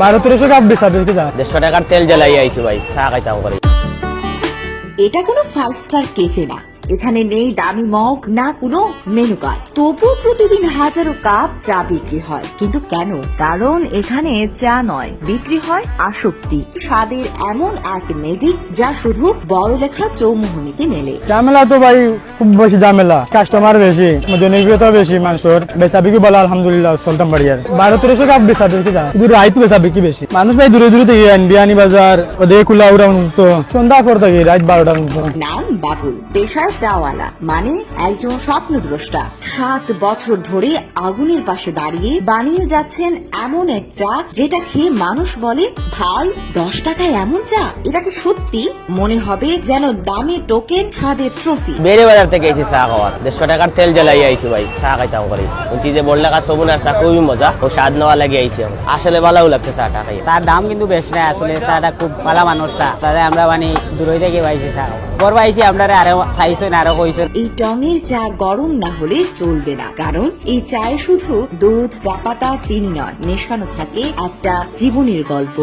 বারো তেরোশো কাপ বেচা বিক্রি যা দেড়শো টাকার তেল জ্বালাই আইছি ভাই চা খাইতাম করে। এটা কোনো ফাইভ স্টার কেফে না। এখানে নেই দামি মগ না কোনো মেনু কার্ড। তবুও প্রতিদিন হাজারো কাপ চা বিক্রি হয়। কিন্তু কেন? কারণ এখানে চা নয় বিক্রি হয় আসক্তি। স্বাদের এমন এক ম্যাজিক যা শুধু বড়লেখা চৌমুহনীতে মেলে। ঝামেলা তো ভাই খুব বেশি ঝামেলা। কাস্টমার বেশি জনপ্রিয়তা বেশি মানুষের বেচা বিক্রি বলা আলহামদুলিল্লাহ চলতাম বাড়ি আর। বারো তেরোশো কাপ বেচা বিক্রি যা শুধু রাইত বেচা বিক্রি বেশি। মানুষ ভাই দূরে দূরে থেকে বিয়ানি বাজার ওদের কুলা উড়া তো সন্ধ্যা পর থাকি রাত বারোটা পর্যন্ত নাম বাবুল। পেশায় চাওয়ালা মানে একজন স্বপ্নদ্রষ্টা। সাত বছর ধরে আগুনের পাশে দাঁড়িয়ে বানিয়ে যাচ্ছেন এমন এক চা যেটা খেয়ে মানুষ বলে ভাই দশ টাকায় এমন চা? এটাকে সত্যি? মনে হবে যেন দামি টোকেন স্বাদের ট্রফি বেড়ে বাজার থেকে এসেছি চা খাওয়ার। দেড়শো টাকার তেল জ্বালাই আইছি ভাই চা খাইতাম করে। বলছি যে বড় লাগা সবুনার চা খুবই মজা। ও স্বাদ নেওয়া লাগে আইছি আসলে ভালো লাগছে চাটা খাই চার দাম কিন্তু বেশ না আসলে চাটা খুব ভালো মানুষ চা। তাহলে আমরা মানে দূরই থেকে পাইছি চা বড় পাইছি আমরা আরও খাইছো। না, আরও হয়েছেন এই টঙের চা গরম না হলে চলবে না, কারণ এই চায়ে শুধু দুধ, চা পাতা, চিনি নয়, মেশানো থাকে একটা জীবনের গল্প।